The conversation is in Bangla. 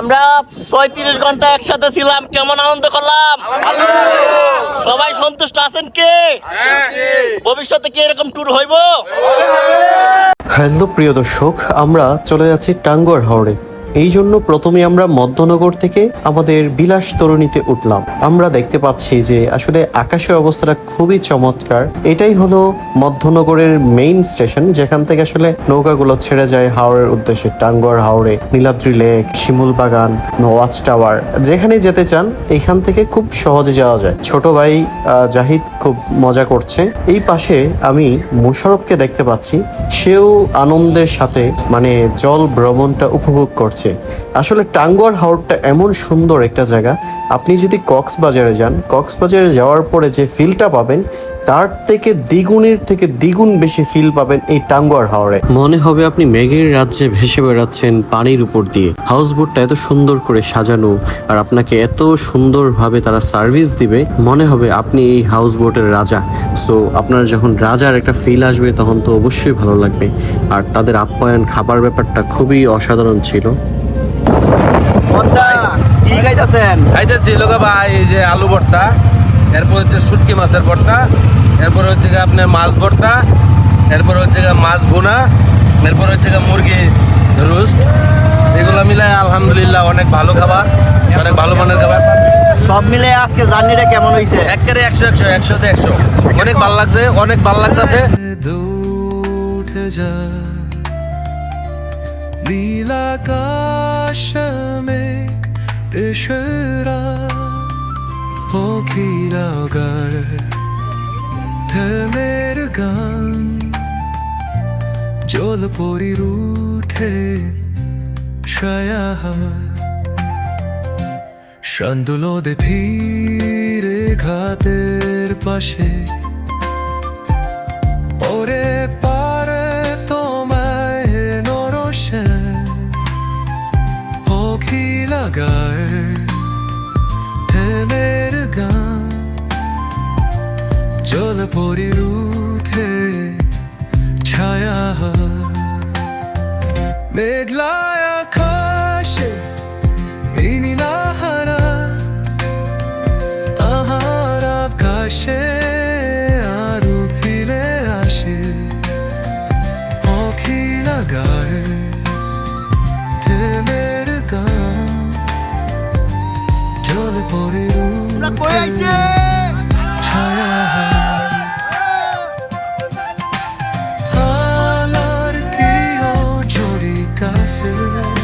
আমরা ছয়ত্রিশ ঘণ্টা একসাথে ছিলাম, কেমন আনন্দ করলাম? সবাই সন্তুষ্ট আছেন কে? ভবিষ্যতে কি এরকম ট্যুর হইব? হ্যালো প্রিয় দর্শক, আমরা চলে যাচ্ছি টাঙ্গর হাওড়ে। এই জন্য প্রথমে আমরা মধ্যনগর থেকে আমাদের বিলাস তরুণীতে উঠলাম। আমরা দেখতে পাচ্ছি যে আসলে আকাশের অবস্থাটা খুবই চমৎকার। এটাই হলো মধ্যনগরের মেইন স্টেশন যেখান থেকে আসলে নৌকাগুলো ছেড়ে যায় হাওড়ের উদ্দেশ্যে। Tanguar হাওড়ে Niladri lake, Shimul Bagan watch tower. যেখানে যেতে চান, এখান থেকে খুব সহজে যাওয়া যায়। ছোট ভাই জাহিদ খুব মজা করছে। এই পাশে আমি মুশারফকে দেখতে পাচ্ছি। সেও আনন্দের সাথে মানে জল ভ্রমণটা উপভোগ করছে। আসলে টাঙ্গুয়ার হাওরটা এমন সুন্দর একটা জায়গা। আপনি যদি কক্সবাজারে যান, কক্সবাজারে যাওয়ার পরে যে ফিলটা পাবেন তার থেকে দ্বিগুণের থেকে দ্বিগুণ বেশি ফিল পাবেন এই টাঙ্গুয়ার হাওরে। মনে হবে আপনি মেঘের রাজ্যে ভেসে বেড়াচ্ছেন পানির উপর দিয়ে। হাউস বোটটা এত সুন্দর করে সাজানো আর আপনাকে এত সুন্দরভাবে তারা সার্ভিস দিবে মনে হবে আপনি এই হাউস বোটের রাজা। সো আপনার যখন রাজার একটা ফিল আসবে তখন তো অবশ্যই ভালো লাগবে। আর তাদের আপ্যায়ন খাবার ব্যাপারটা খুবই অসাধারণ ছিল। কি খাইতেছেন? খাইতেছি লোকে ভাই এই যে আলু ভর্তা। এরপর হচ্ছে শুটকি মাছের ভর্তা এরপর হচ্ছে গিয়ে আপনার মাছ ভর্তা এরপর হচ্ছে গিয়ে মাছ ভুনা এরপর হচ্ছে গিয়ে মুরগি রোস্ট। এগুলো মিলে আলহামদুলিল্লাহ অনেক ভালো খাবার অনেক ভালো মানের খাবার। সব মিলে আজকে জার্নিটা কেমন হয়েছে একেবারে একশো একশো একশোতে একশো। অনেক ভালো লাগছে অনেক ভালো লাগতেছে। লীলাকাশ মে ইশরা ও খিরাগার থেমের গান। জল পরি রুঠে ছায়া শান্তলোদে ধীরে ঘাতের পাশে জল পরি ছায়া। মেঘলায় আকাশে মিনিলা হারা আহার আকাশে আরও ফিরে আসে। অখি লাগায় থেমের গান জল পরে soon.